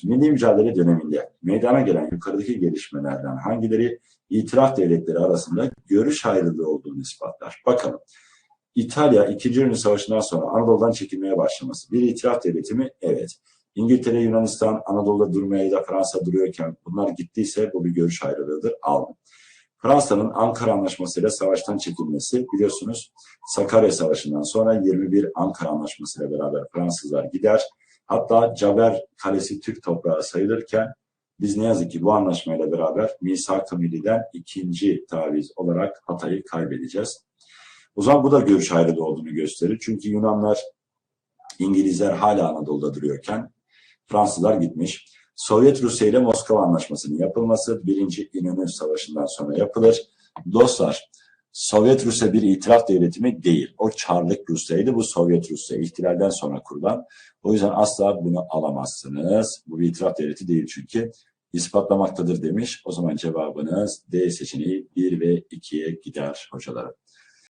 sorumuz. Milli mücadele döneminde meydana gelen yukarıdaki gelişmelerden hangileri itiraf devletleri arasında görüş ayrılığı olduğunu ispatlar? Bakalım. İtalya 2. Dünya Savaşı'ndan sonra Anadolu'dan çekilmeye başlaması. Bir itiraf devleti mi? Evet. İngiltere, Yunanistan, Anadolu'da durmaya ya da Fransa duruyorken bunlar gittiyse bu bir görüş ayrılığıdır. Aldım. Fransa'nın Ankara Anlaşması ile savaştan çekilmesi biliyorsunuz Sakarya Savaşı'ndan sonra 21 Ankara Anlaşması ile beraber Fransızlar gider. Hatta Caber Kalesi Türk toprağı sayılırken biz ne yazık ki bu anlaşmayla beraber Misak-ı Milli'den ikinci taviz olarak Hatay'ı kaybedeceğiz. O zaman bu da görüş ayrılığı olduğunu gösterir. Çünkü Yunanlar, İngilizler hala Anadolu'da duruyorken Fransızlar gitmiş. Sovyet Rusya ile Moskova Anlaşması'nın yapılması birinci İnönü Savaşı'ndan sonra yapılır. Dostlar, Sovyet Rusya bir itiraf devleti mi? Değil. O Çarlık Rusya'ydı. Bu Sovyet Rusya. ihtilalden sonra kurulan. O yüzden asla bunu alamazsınız. Bu bir itiraf devleti değil çünkü. ispatlamaktadır demiş. O zaman cevabınız D seçeneği 1 ve 2'ye gider hocalarım.